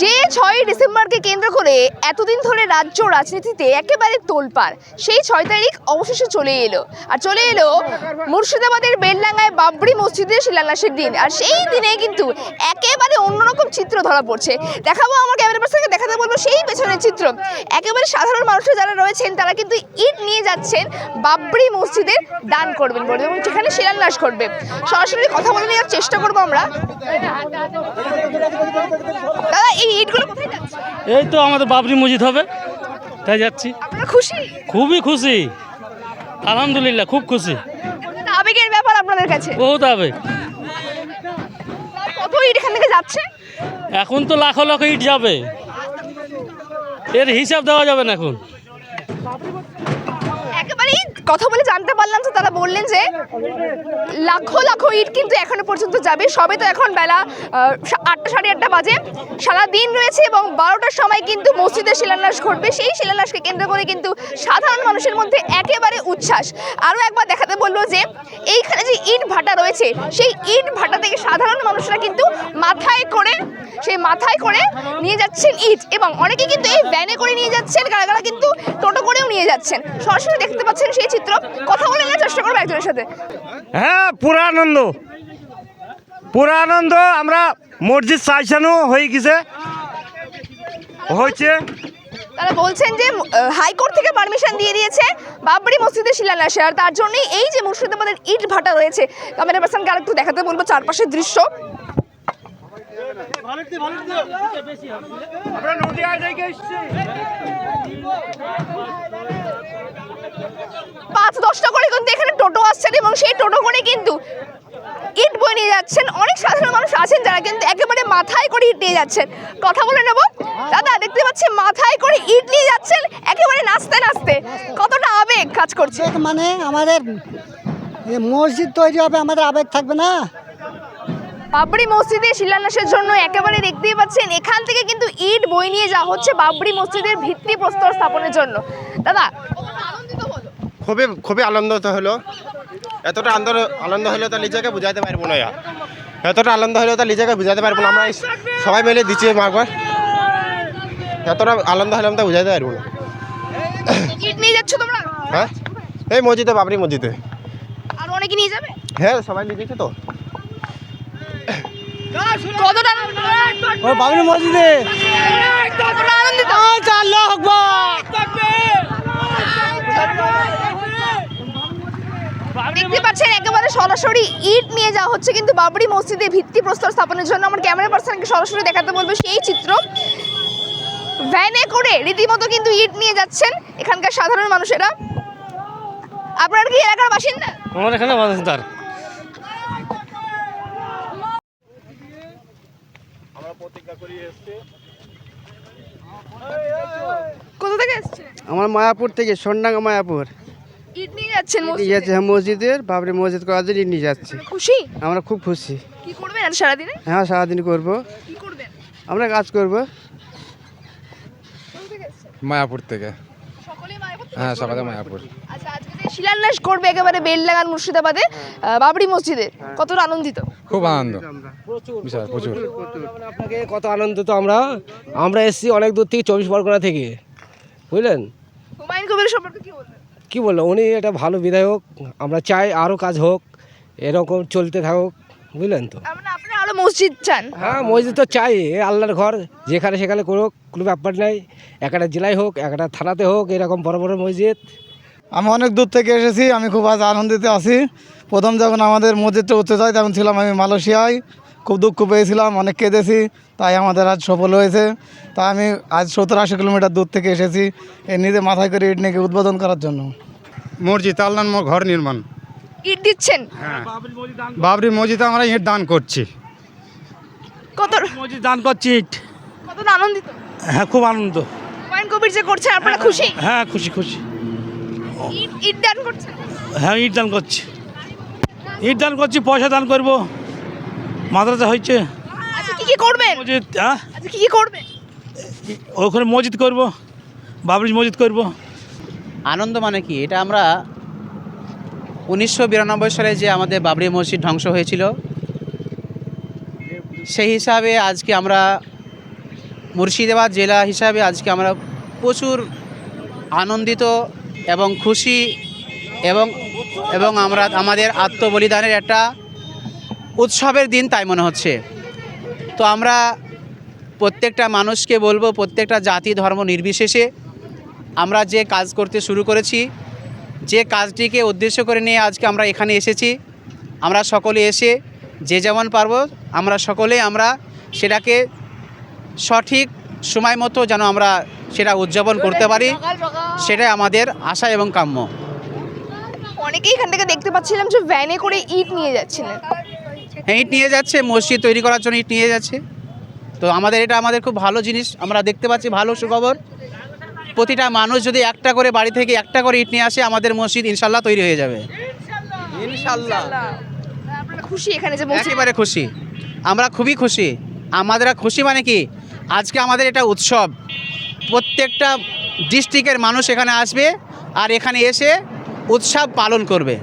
যে ছয়ই ডিসেম্বরকে কেন্দ্র করে এতদিন ধরে রাজ্য রাজনীতিতে একেবারে তোলপাড়, সেই ছয় তারিখ অবশেষে চলে এলো। আর চলে এলো মুর্শিদাবাদের বেলডাঙ্গায় বাবরি মসজিদের শিলান্যাসের দিন। আর সেই দিনে কিন্তু একেবারে অন্যরকম চিত্র ধরা পড়ছে। দেখাবো আমার ক্যামেরা পার্সনকে, দেখাতে বলব সেই পেছনের চিত্র। একেবারে সাধারণ মানুষরা যারা রয়েছেন, তারা কিন্তু ইট নিয়ে যাচ্ছেন, বাবরি মসজিদের দান করবেন বলে। এবং সেখানে শিলান্যাস করবে সরাসরি কথা বলে নেওয়ার চেষ্টা করব আমরা। দাদা এই ইটগুলো কোথায় যাচ্ছে? এই তো আমাদের বাবরি মসজিদ হবে তাই যাচ্ছি। আপনারা খুশি? খুবই খুশি আলহামদুলিল্লাহ খুব খুশি। আবেগের ব্যাপার আপনাদের কাছে? বহুত হবে কত ইট এখান থেকে যাচ্ছে? এখন তো লাখো লাখো ইট যাবে। এর হিসাব দেওয়া যাবে না এখন। কথা বলে জানতে পারলাম যে তারা বললেন যে লাখো লাখো ইট কিন্তু এখনও পর্যন্ত যাবে। সবে তো এখন বেলা আটটা, সাড়ে আটটা বাজে। সারা দিন রয়েছে এবং বারোটার সময় কিন্তু মসজিদের শিলান্যাস ঘটবে। সেই শিলান্যাসকে কেন্দ্র করে কিন্তু সাধারণ মানুষের মধ্যে একেবারে উচ্ছ্বাস। আরও একবার দেখাতে বলল যে এইখানে যে ইট ভাটা রয়েছে, সেই ইট ভাটা থেকে সাধারণ মানুষরা কিন্তু মাথায় করে সেই মাথায় করে নিয়ে যাচ্ছেন ইট এবং অনেকে কিন্তু এই ভ্যানে করে নিয়ে যাচ্ছেন কারা কারা কিন্তু টোটো করেও নিয়ে যাচ্ছেন। সরাসরি দেখতে পাচ্ছেন সেই চিত্র। কথা বলে নেওয়ার চেষ্টা করব একজনের সাথে। হ্যাঁ পুরা আনন্দ। পুরা আনন্দ আমরা মসজিদ সাইসানো হয়ে গেছে। হয়েছে। তারা বলছেন যে হাইকোর্ট থেকে পারমিশন দিয়ে দিয়েছে। বাবরি মসজিদের শিলান্যাসে। আর তার জন্যই এই যে মুর্শিদাবাদের ইট ভাটা রয়েছে। ক্যামেরা পার্সনকে আরেকটু দেখাতে বলব চারপাশের দৃশ্য। আমরা নদিয়া থেকে এসেছি। পাঁচ দশটা করে কিন্তু এখানে টোটো আসছেন এবং সেই টোটো করে কিন্তু ইট বয়ে নিয়ে যাচ্ছেন। অনেক সাধারণ মানুষ আছেন যারা কিন্তু একেবারে মাথায় করে ইট নিয়ে যাচ্ছেন। কথা বলে নেব। দাদা দেখতে পাচ্ছি মাথায় করে ইট নিয়ে যাচ্ছেন একেবারে নাচতে নাচতে। কতটা আবেগ কাজ করছে। মানে আমাদের মসজিদ তৈরি হবে আমাদের আবেগ থাকবে না? বাবরি মসজিদে শিলান্যাসের জন্য একেবারে দেখতেই পাচ্ছেন এখান থেকে কিন্তু ইট বই নিয়ে যাওয়া হচ্ছে বাবরি মসজিদের ভিত্তি প্রস্তর স্থাপনের জন্য। দাদা খুবই খুবই আনন্দিত হলো। এতটা আনন্দ আনন্দ হলো তা নিজেকে বুঝাতে পারব না। এতটা আনন্দ হলো তা নিজেকে বুঝাতে পারব না আমরা সবাই মিলে দিচ্ছি মারবার এতটা আনন্দ হলে তা বুঝাতে পারব না। ইট নিয়ে যাচ্ছ তোমরা? হ্যাঁ? এই মসজিদে বাবরি মসজিদে। আর অনেকে নিয়ে যাবে? হ্যাঁ সবাই নিয়ে দিচ্ছে তো। কতটা ও বাবরি মসজিদে। দেখতে পাচ্ছেন একেবারে সরাসরি ইট নিয়ে যাওয়া হচ্ছে কিন্তু বাবরি মসজিদে ভিত্তি প্রস্তর স্থাপনের জন্য। আমার ক্যামেরা পার্সনকে সরাসরি দেখাতে বলব সেই চিত্র। ভ্যানে করে রীতিমতো কিন্তু ইট নিয়ে যাচ্ছেন এখানকার সাধারণ মানুষেরা। আপনারা কি এলাকার বাসিন্দা? আমার এখানে বাজার কোথা থেকে এসছে? আমার মায়াপুর থেকে সোনডাঙ্গা মায়াপুর। ইট নিয়ে যাচ্ছেন মসজিদে। যাচ্ছে হ্যাঁ, মসজিদের। বাবরি মসজিদ করার জন্য নিয়ে যাচ্ছে। খুশি? আমরা খুব খুশি। কি করবেন আজ সারাদিনে? হ্যাঁ সারাদিন করব। কি করবেন? আমরা কাজ করব। কোথা থেকে এসছেন? মায়াপুর থেকে? হ্যাঁ সকালে মায়াপুর। শিলান্যাস করবে একেবারে বেল লাগান মুর্শিদাবাদে আহ, বাবরি মসজিদে। কতটা আনন্দিত। খুব আনন্দ। বিশাল প্রচুর আপনাকে কত আনন্দিত আমরা? আমরা এসেছি অনেক দূর থেকে চব্বিশ পরগনা থেকে। বুঝলেন? হুমায়ুন কবির সম্পর্কে কি বলবেন কি বলল? উনি একটা ভালো বিধায়ক। আমরা চাই আরও কাজ হোক এরকম চলতে থাকুক। বুঝলেন তো? মানে আপনি আরও মসজিদ চান? হ্যাঁ মসজিদ তো চাই এ আল্লাহর ঘর। যেখানে সেখানে করুক কোনো ব্যাপার নাই। একটা জেলায় হোক একটা থানাতে হোক এরকম বড় বড় মসজিদ। আমি অনেক দূর থেকে এসেছি আমি খুব আজ আনন্দিত আছি। প্রথম যখন আমাদের মসজিদটা উঠতে যায় তখন ছিলাম আমি মালয়েশিয়ায়। খুব দুঃখ পেয়েছিলাম অনেক কেঁদেছি তাই আমাদের আজ সফল হয়েছে। তাই আমি আজ সত্তর আশি কিলোমিটার দূর থেকে এসেছি এই নিজে মাথায় করে ইট নিয়ে উদ্বোধন করার জন্য। মসজিদ আল্লাহ ঘর নির্মাণ। ইট দিচ্ছেন? বাবরি মসজিদে আমরা ইট দান করছি। কত মসজিদ দান করছি ইট। কতটা আনন্দিত? হ্যাঁ খুব আনন্দ। হুমায়ুন কবির যে করছেন আপনারা খুশি? হ্যাঁ খুশি খুশি। ইট ইট দান করছেন হ্যাঁ ইট দান করছি। ইট দান করছি পয়সা দান করব। মাদ্রাসা হয়েছে। আচ্ছা কি কি করবেন? মসজিদ হ্যাঁ? আচ্ছা কি কি করবেন? ওখানে মসজিদ করব বাবরি মসজিদ করব। আনন্দ মানে কি? এটা আমরা উনিশশো বিরানব্বই সালে যে আমাদের বাবরি মসজিদ ধ্বংস হয়েছিল সেই হিসাবে আজকে আমরা মুর্শিদাবাদ জেলা হিসাবে আজকে আমরা প্রচুর আনন্দিত এবং খুশি এবং এবং আমরা আমাদের আত্মবলিদানের একটা উৎসবের দিন তাই মনে হচ্ছে। তো আমরা প্রত্যেকটা মানুষকে বলব, প্রত্যেকটা জাতি, ধর্ম নির্বিশেষে আমরা যে কাজ করতে শুরু করেছি, যে কাজটিকে উদ্দেশ্য করে নিয়ে আজকে আমরা এখানে এসেছি, আমরা সকলে এসে যে যেমন পারব, আমরা সকলে আমরা সেটাকে সঠিক সময় মতো যেন আমরা সেটা উদযাপন করতে পারি। সেটাই আমাদের আশা এবং কাম্য। অনেকেই এখান থেকে দেখতে পাচ্ছিলাম যে ভ্যানে করে ইট নিয়ে যাচ্ছিলেন। হ্যাঁ ইট নিয়ে যাচ্ছে মসজিদ তৈরি করার জন্য ইট নিয়ে যাচ্ছে। তো আমাদের এটা আমাদের খুব ভালো জিনিস আমরা দেখতে পাচ্ছি ভালো সুখবর। প্রতিটা মানুষ যদি একটা করে বাড়ি থেকে একটা করে ইট নিয়ে আসে আমাদের মসজিদ ইনশাল্লাহ তৈরি হয়ে যাবে। ইনশাল্লাহ। খুশি এখানে যে একেবারে খুশি। আমরা খুবই খুশি। আমাদের খুশি মানে কি? আজকে আমাদের এটা উৎসব। প্রত্যেকটা ডিস্ট্রিক্টের মানুষ এখানে আসবে আর এখানে এসে উৎসব পালন করবে।